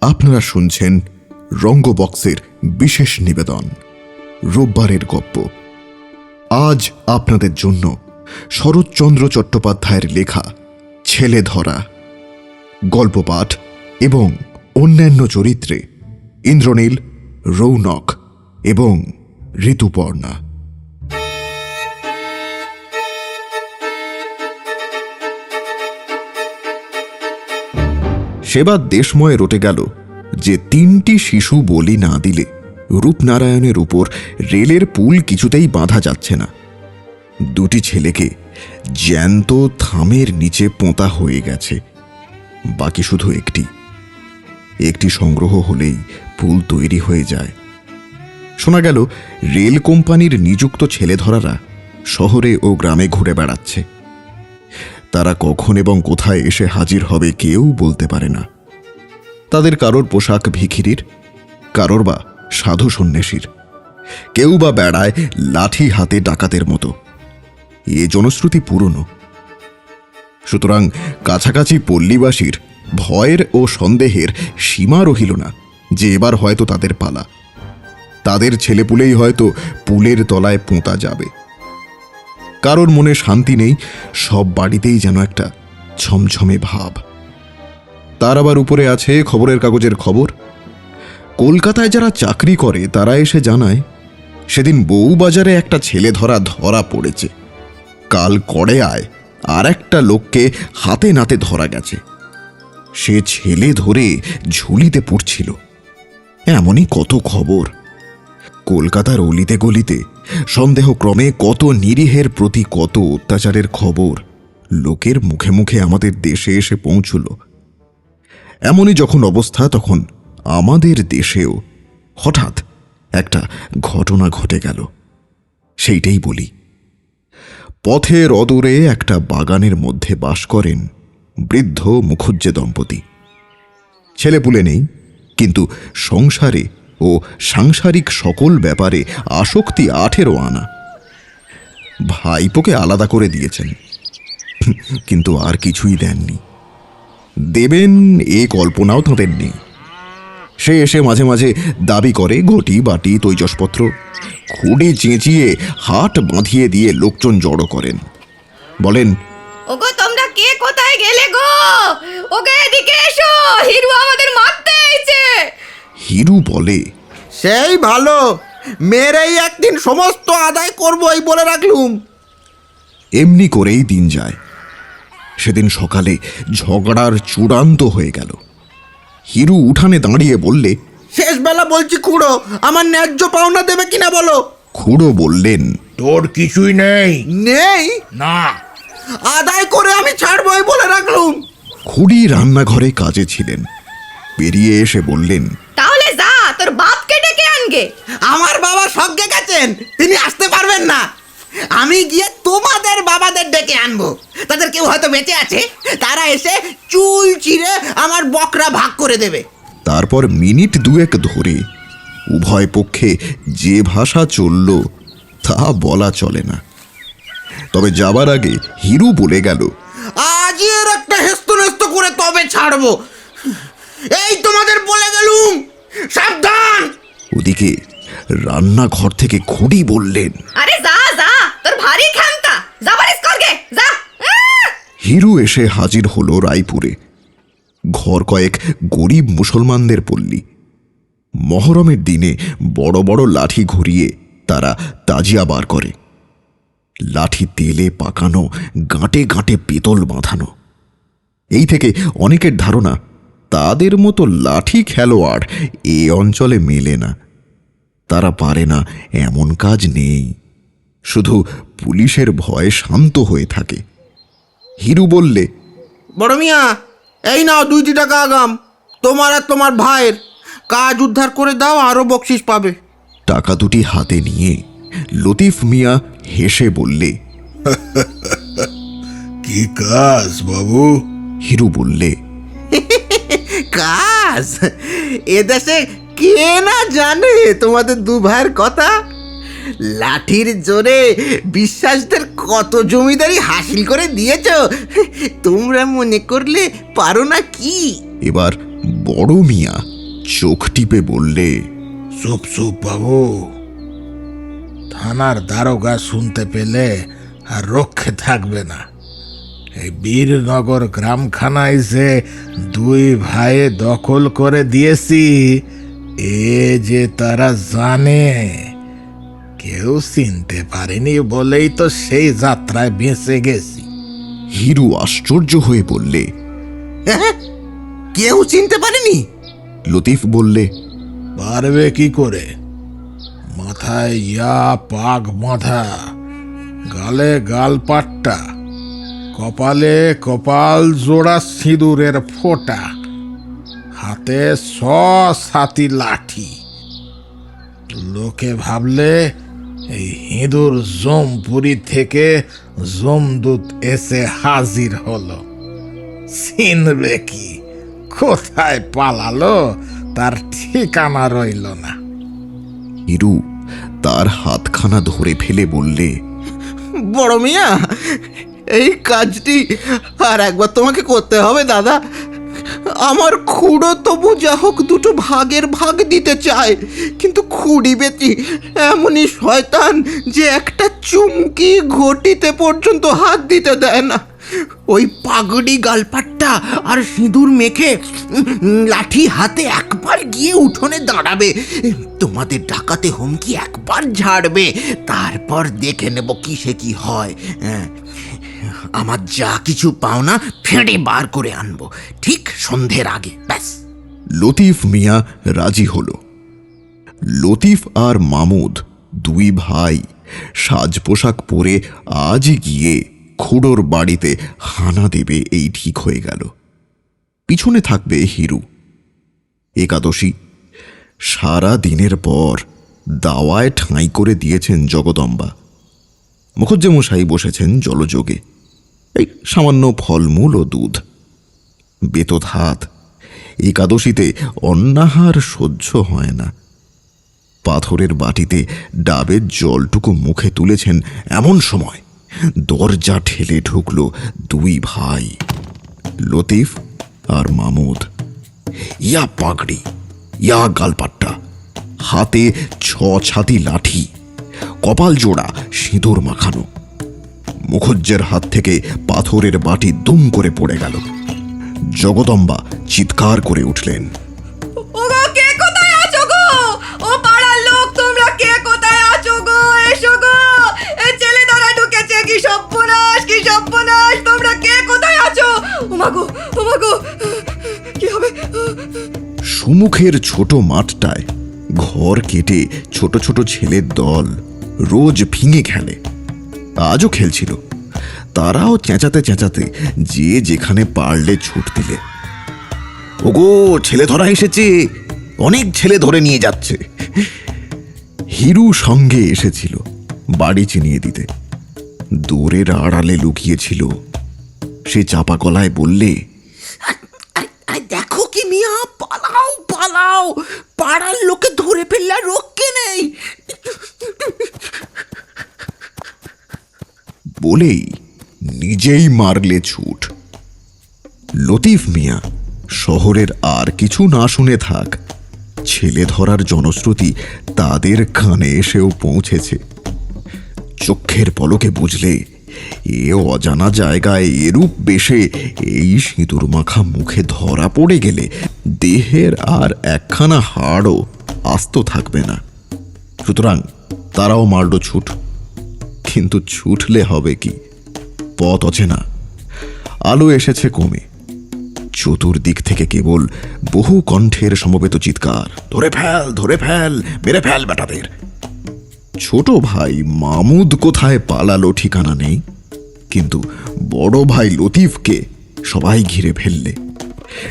আপনারা শুনছেন রঙ্গবক্সের বিশেষ নিবেদন, রোববারের গপ্প। আজ আপনাদের জন্য শরৎচন্দ্র চট্টোপাধ্যায়ের লেখা ছেলে ধরা গল্প পাঠ এবং অন্যান্য চরিত্রে ইন্দ্রনীল, রৌনক এবং ঋতুপর্ণা। সেবার দেশময় রটে গেল যে তিনটি শিশু বলি না দিলে রূপনারায়ণের উপর রেলের পুল কিছুতেই বাঁধা যাচ্ছে না। দুটি ছেলেকে জ্যান্ত থামের নিচে পোঁতা হয়ে গেছে। বাকি শুধু একটি। একটি সংগ্রহ হলেই পুল তৈরি হয়ে যায়। শোনা গেল, রেল কোম্পানির নিযুক্ত ছেলেধরারা শহরে ও গ্রামে ঘুরে বেড়াচ্ছে। তারা কখন এবং কোথায় এসে হাজির হবে কেউ বলতে পারে না। তাদের কারোর পোশাক ভিখিরির, কারোর বা সাধু সন্ন্যাসীর। কেউ বা বেড়ায় লাঠি হাতে ডাকাতের মতো। এ জনশ্রুতি পুরনো। সুতরাং কাছাকাছি পল্লীবাসীর ভয়ের ও সন্দেহের সীমা রহিল না যে এবার হয়তো তাদের পালা। তাদের ছেলেপুলেই হয়তো পুলের তলায় পোঁতা যাবে। কারোর মনে শান্তি নেই, সব বাড়িতেই যেন একটা ছমছমে ভাব। তার আবার উপরে আছে খবরের কাগজের খবর। কলকাতায় যারা চাকরি করে, তারা এসে জানায়, সেদিন বউবাজারে একটা ছেলে ধরা ধরা পড়েছে। কাল কড়েয়ায় আর একটা লোককে হাতে নাতে ধরা গেছে। সে ছেলে ধরে ঝুলিতে পড়ছিল। এমনই কত খবর। কলকাতার অলিতে গলিতে। সন্দেহক্রমে কত নিরীহের প্রতি কত অত্যাচারের খবর লোকের মুখে মুখে আমাদের দেশে এসে পৌঁছল। এমনই যখন অবস্থা, তখন আমাদের দেশেও হঠাৎ একটা ঘটনা ঘটে গেল। সেইটাই বলি। পথের অদূরে একটা বাগানের মধ্যে বাস করেন বৃদ্ধ মুখুজ্জে দম্পতি। ছেলেপুলে নেই, কিন্তু সংসারে ও সাংসারিক সকল ব্যাপারে আসক্তি আঠেরো আনা। ভাইপোকে আলাদা করে দিয়েছেন। কিন্তু আর কিছুই দেননি। দেবেন এ কল্পনাও তাঁদের নেই। সে এসে মাঝে মাঝে দাবি করে ঘটি, বাটি, তৈজসপত্র খুঁড়ে চেঁচিয়ে হাট বাঁধিয়ে দিয়ে লোকজন জড়ো করেন। বলেন, ওগো, তোমরা কে কোথায় গেলে গো? ওকে এদিকে এসো। হিরু আমাদের আইছে হিরু বলে সেই ভালো মেরেই একদিন সমস্ত আদায় করব এই বলে রাখলুম। এমনি করেই দিন যায়। সেদিন সকালে ঝগড়ার চূড়ান্ত হয়ে গেল। হিরু উঠানে দাঁড়িয়ে বললে শেষ বেলা বলছি খুড়ো আমার ন্যায্য পাওনা দেবে কিনা বলো? খুড়ো বললেন তোর কিছুই নেই। নেই? না। আদায় করে আমি ছাড়বো এই বলে রাখলুম। খুড়ি রান্নাঘরে কাজে ছিলেন। বেরিয়ে এসে বললেন তাহলে যা তোর বাপকে ডেকে আনগে। আমার বাবা সজ্ঞে গেছেন তিনি আসতে পারবেন না। আমি গিয়ে তোমাদের বাবাদের ডেকে আনব। তাদের কেউ হয়তো বেঁচে আছে তারা এসে চুল চিরে আমার বকরা ভাগ করে দেবে। তারপর মিনিট দুয়েক ধরে উভয় পক্ষে যে ভাষা চলল তা বলা চলে না। তবে যাবার আগে হিরু বলে গেল আজই এর একটা হেস্ত নেস্ত করে তবে ছাড়বো। এই তোমাদের বলে গেলুম সাবধান! ওদিকে রান্নাঘর থেকে খুড়ি বললেন আরে যা যা তোর ভারী যাবার করগে যা। হিরু এসে হাজির হলো রায়পুরে। ঘর কয়েক গরিব মুসলমানদের পল্লী। মহরমের দিনে বড় বড় লাঠি ঘুরিয়ে তারা তাজিয়া বার করে। লাঠি তেলে পাকানো গাঁটে গাঁটে পেতল বাঁধানো। এই থেকে অনেকের ধারণা তাদের মতো লাঠি খেলোয়াড় এ অঞ্চলে মেলে না। তারা পারে না এমন কাজ নেই। শুধু পুলিশের ভয়ে শান্ত হয়ে থাকে। হিরু বললে বড় মিয়া এই নাও দুইটি টাকা আগাম তোমার আর তোমার ভাইয়ের। কাজ উদ্ধার করে দাও আরও বকশিস পাবে। টাকা দুটি হাতে নিয়ে লতিফ মিয়া হেসে বললে কি কাজ বাবু? হিরু বললে কাজ? এদেশে কে না জানে তোমাদের দু ভাইয়ের কথা? লাঠির জোরে বিশ্বাসদের কত জমিদারি হাসিল করে দিয়েছ? তোমরা মনে করলে পারো না কি? এবার বড় মিয়া চোখ টিপে বললে চুপ চুপ বাবু। থানার দারোগা শুনতে পেলে আর রক্ষে থাকবে না। এই বীরনগর গ্রামখানায় যে দুই ভাইয়ে দখল করে দিয়েছি এ যে তারা জানে। কেউ চিনতে পারেনি বলেই তো সেই যাত্রায় বেঁচে গেছি। হিরু আশ্চর্য হয়ে বললে হ্যাঁ? কেউ চিনতে পারেনি? লতিফ বললে পারবে কি করে? মাথায় ইয়া পাগ বাঁধা গালে গাল পাট্টা। কপালে কপাল জোড়া সিঁদুরের ফোঁটা হাতে স সাতি লাঠি। লোকে ভাবলে এই হিঁদুর জমপুরি থেকে জমদূত এসে হাজির হলো। চিনবে কি? কোথায় পালালো? তার ঠিকানা রইল না। হিরু তার হাতখানা ধরে ফেলে বললে বড় মিয়া এই কাজটি আর একবার তোমাকে করতে হবে, দাদা। আমার খুঁড়ো তবু যা হোক দুটো ভাগের ভাগ দিতে চায়, কিন্তু খুঁড়ি বেটি এমনই শয়তান যে একটা চুমকি ঘটিতে পর্যন্ত হাত দিতে দেয় না। ওই পাগড়ি গালপাট্টা আর সিঁদুর মেখে লাঠি হাতে একবার গিয়ে উঠোনে দাঁড়াবে। তোমাদের ডাকাতে হুমকি একবার ঝাড়বে, তারপর দেখে নেব কিসে কি হ্যাঁ। আমার যা কিছু পাওনা ফেঁড়ে বার করে আনব। ঠিক সন্ধ্যের আগে, ব্যাস। লতিফ মিয়া রাজি হল। লতিফ আর মামুদ, দুই ভাই, সাজ পোশাক পরে আজ গিয়ে খুড়োর বাড়িতে হানা দেবে এই ঠিক হয়ে গেল। পিছনে থাকবে হিরু। একাদশী। সারা দিনের পর দাওয়ায় ঠাঁই করে দিয়েছেন জগদম্বা। মুখজ্জমশাই বসেছেন জলযোগে। এই সামান্য ফলমূল ও দুধ। বেতত হাত। একাদশীতে অন্নাহার সহ্য হয় না। পাথরের বাটিতে ডাবের জলটুকু মুখে তুলেছেন এমন সময় দরজা ঠেলে ঢুকল দুই ভাই, লতিফ আর মামুদ। ইয়া পাগড়ি, ইয়া গালপাট্টা, হাতে ছ ছাতি লাঠি, কপাল জোড়া সিঁদুর মাখানো। মুখজ্জের হাত থেকে পাথরের বাটি দুম করে পড়ে গেল। জগদম্বা চিৎকার করে উঠলেন। সুমুখের ছোট মাঠটায় ঘর কেটে ছোট ছোট ছেলের দল রোজ ফিঙে খেলে। আজও খেলছিল। তারাও চেঁচাতে চেঁচাতে যে যেখানে পারলে ছুট দিলে। ওগো, ছেলে ধরা এসেছে। অনেক ছেলে ধরে নিয়ে যাচ্ছে। হিরু সঙ্গে এসেছিল বাড়ি চিনিয়ে দিতে। দূরের আড়ালে লুকিয়েছিল। সে চাপা গলায় বললে দেখো কি মিয়া, পালাও পালাও। পাড়ার লোকে ধরে ফেললে রক্ষে নেই। বলেই নিজেই মারলে ছুট। লতিফ মিয়া, শহরের আর কিছু না শুনে থাক, ছেলে ধরার জনশ্রুতি তাদের কানে এসেও পৌঁছেছে। চক্ষের পলকে বুঝলে, এ অজানা জায়গায় এরূপ বেশে এই সিঁদুর মাখা মুখে ধরা পড়ে গেলে দেহের আর একখানা হাড়ও আস্ত থাকবে না। সুতরাং তারাও মারল ছুট। কিন্তু ছুটলে হবে কি? পথ অচেনা। আলো এসেছে কমে। চতুর্দিক থেকে কেবল বহু কণ্ঠের সমবেত চিৎকার। ধরে ফেল ধরে ফেল, মেরে ফেল বেটাদের। ছোট ভাই মামুদ কোথায় পালালো ঠিকানা নেই। কিন্তু বড় ভাই লতিফকে সবাই ঘিরে ফেললে।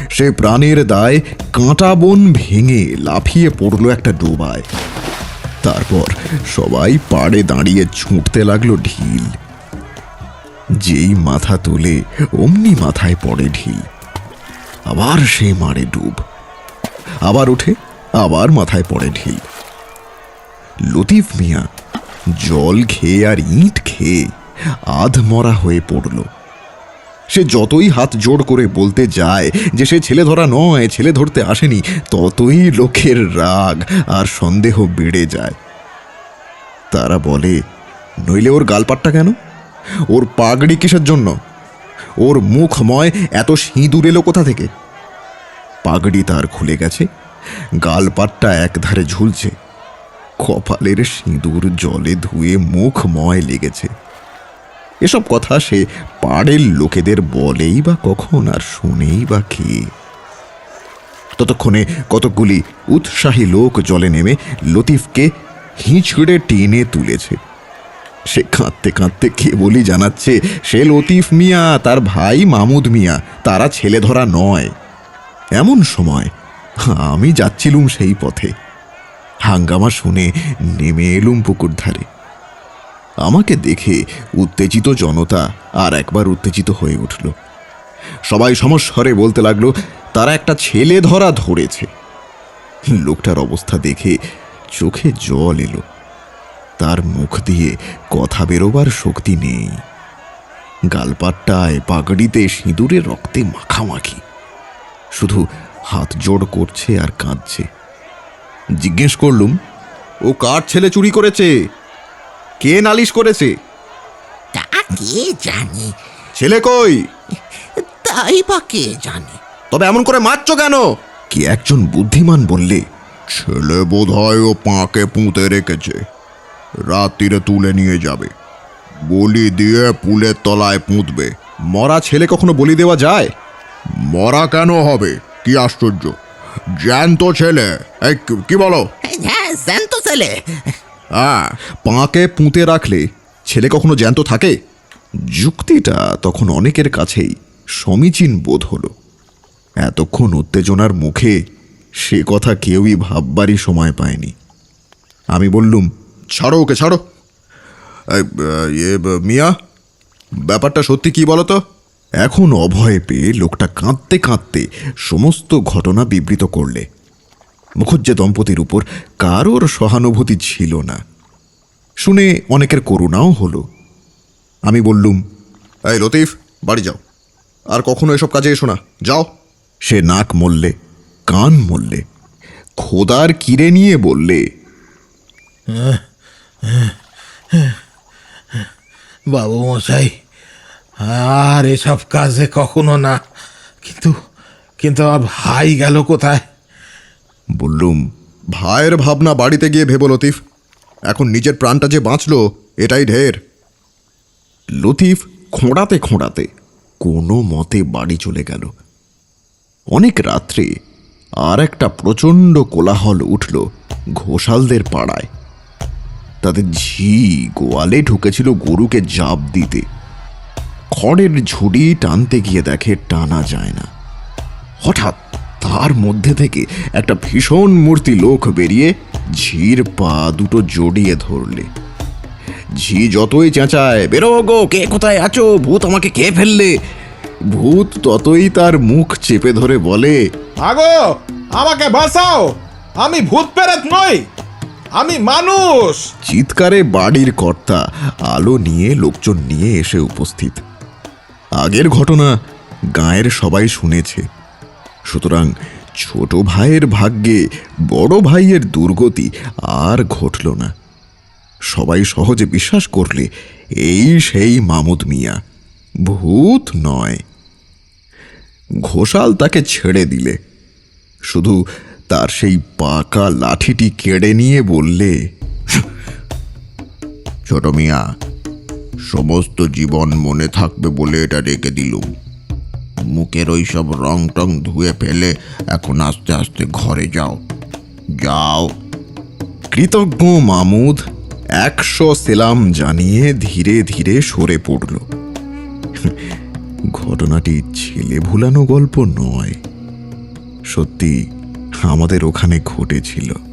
সে প্রাণের দায় কাঁটা বন ভেঙে লাফিয়ে পড়ল একটা ডোবায়। তারপর সবাই পাড়ে দাঁড়িয়ে ছুটতে লাগল ঢিল। যেই মাথা তোলে অমনি মাথায় পড়ে ঢিল। আবার সে মারে ডুব। আবার ওঠে আবার মাথায় পড়ে ঢিল। লতিফ মিয়া জল খেয়ে আর ইট খেয়ে আধ মরা হয়ে পড়ল। সে যতই হাত জোড় করে বলতে যায় যে সে ছেলে ধরা নয়, ছেলে ধরতে আসেনি, ততই লোকের রাগ আর সন্দেহ বেড়ে যায়। তারা বলে, নইলে ওর গালপাট্টা কেন? ওর পাগড়ি কিসের জন্য? ওর মুখময় এত সিঁদুর এলো কোথা থেকে? পাগড়ি তার খুলে গেছে, গালপাট্টা একধারে ঝুলছে, কপালের সিঁদুর জলে ধুয়ে মুখময় লেগেছে। এসব কথা সে পাড়ের লোকেদের বলেই বা কখন আর শুনেই বা কে। ততক্ষণে কতকগুলি উৎসাহী লোক জলে নেমে লতিফকে হিঁচড়ে টেনে তুলেছে। সে কাঁদতে কাঁদতে কেবলই জানাচ্ছে, সে লতিফ মিয়া, তার ভাই মামুদ মিয়া, তারা ছেলে ধরা নয়। এমন সময় আমি যাচ্ছিলুম সেই পথে। হাঙ্গামা শুনে নেমে এলুম পুকুর ধারে আমাকে দেখে উত্তেজিত জনতা আর একবার উত্তেজিত হয়ে উঠল। সবাই সমস্বরে বলতে লাগল, তারা একটা ছেলে ধরা ধরেছে। লোকটার অবস্থা দেখে চোখে জল এলো। তার মুখ দিয়ে কথা বেরোবার শক্তি নেই। গালপাট্টায় পাগড়িতে সিঁদুরে রক্তে মাখামাখি। শুধু হাত জোড় করছে আর কাঁদছে। জিজ্ঞেস করলুম, ও কার ছেলে চুরি করেছে? কে নালিশ করেছে? তা কে জানে? ছেলে কই? তাই বা কে জানে? তবে এমন করে মারছো কেন? কি একজন বুদ্ধিমান বললে? ছেলে বোধ হয় ও পাঁকে পুঁতে রেখেছে। রাত্রিরে তুলে নিয়ে যাবে। বলি দিয়ে পুলের তলায় পুঁতবে। মরা ছেলে কখনো বলি দেওয়া যায়? মরা কেন হবে? কি আশ্চর্য। জ্যান্ত ছেলে। কি বলো? হ্যাঁ জ্যান্ত ছেলে। হ্যাঁ পাঁকে পুঁতে রাখলে ছেলে কখনো জ্যান্ত থাকে? যুক্তিটা তখন অনেকের কাছেই সমীচীন বোধ হলো। এতক্ষণ উত্তেজনার মুখে সে কথা কেউই ভাববারই সময় পায়নি। আমি বললুম, ছাড়ো ওকে, ছাড়ো। ইয়ে মিয়া, ব্যাপারটা সত্যি কি বলো তো এখন অভয় পেয়ে লোকটা কাঁদতে কাঁদতে সমস্ত ঘটনা বিবৃত করলে। মুখুজ্জে দম্পতির উপর কারোর সহানুভূতি ছিল না। শুনে অনেকের করুণাও হলো। আমি বললুম এই লতিফ বাড়ি যাও। আর কখনো এসব কাজে এসো না। যাও। সে নাক মরলে কান মরলে খোদার কিরে নিয়ে বললে বাবু মশাই আর এসব কাজে কখনো না। কিন্তু কিন্তু আমার ভাই গেল কোথায়? বললুম, ভাইয়ের ভাবনা বাড়িতে গিয়ে ভেবো লতিফ। এখন নিজের প্রাণটা যে বাঁচলো, এটাই ঢের। লতিফ খোঁড়াতে খোঁড়াতে কোনো মতে বাড়ি চলে গেল। অনেক রাত্রে আর একটা প্রচণ্ড কোলাহল উঠল ঘোষালদের পাড়ায়। তাদের ঝি গোয়ালে ঢুকেছিল গরুকে জাপ দিতে। খড়ের ঝুড়ি টানতে গিয়ে দেখে টানা যায় না। হঠাৎ তার মধ্যে থেকে একটা ভীষণ মূর্তি লোক বেরিয়ে ঝির পা দুটো জড়িয়ে ধরলে। ঝি যতই চেঁচায় বেরো গো কে কোথায় আছো? ভূত আমাকে কে ফেললে। ভূত ততই তার মুখ চেপে ধরে বলে আগো আমাকে বাঁচাও। আমি ভূত প্রেত নই আমি মানুষ। চিৎকারে বাড়ির কর্তা আলো নিয়ে লোকজন নিয়ে এসে উপস্থিত। আগের ঘটনা গায়ের সবাই শুনেছে। সুতরাং ছোট ভাইয়ের ভাগ্যে বড় ভাইয়ের দুর্গতি আর ঘটল না। সবাই সহজে বিশ্বাস করলে এই সেই মামুদ মিয়া, ভূত নয়। ঘোষাল তাকে ছেড়ে দিলে। শুধু তার সেই পাকা লাঠিটি কেড়ে নিয়ে বললে, ছোট মিয়া, সমস্ত জীবন মনে থাকবে বলে এটা রেখে দিলুম। মুখের ওই সব রং টং ধুয়ে ফেলে এখন আস্তে আস্তে ঘরে যাও। যাও। কৃতজ্ঞ মামুদ একশো সেলাম জানিয়ে ধীরে ধীরে সরে পড়ল। ঘটনাটি ছেলে ভুলানো গল্প নয়। সত্যি আমাদের ওখানে ঘটেছিল।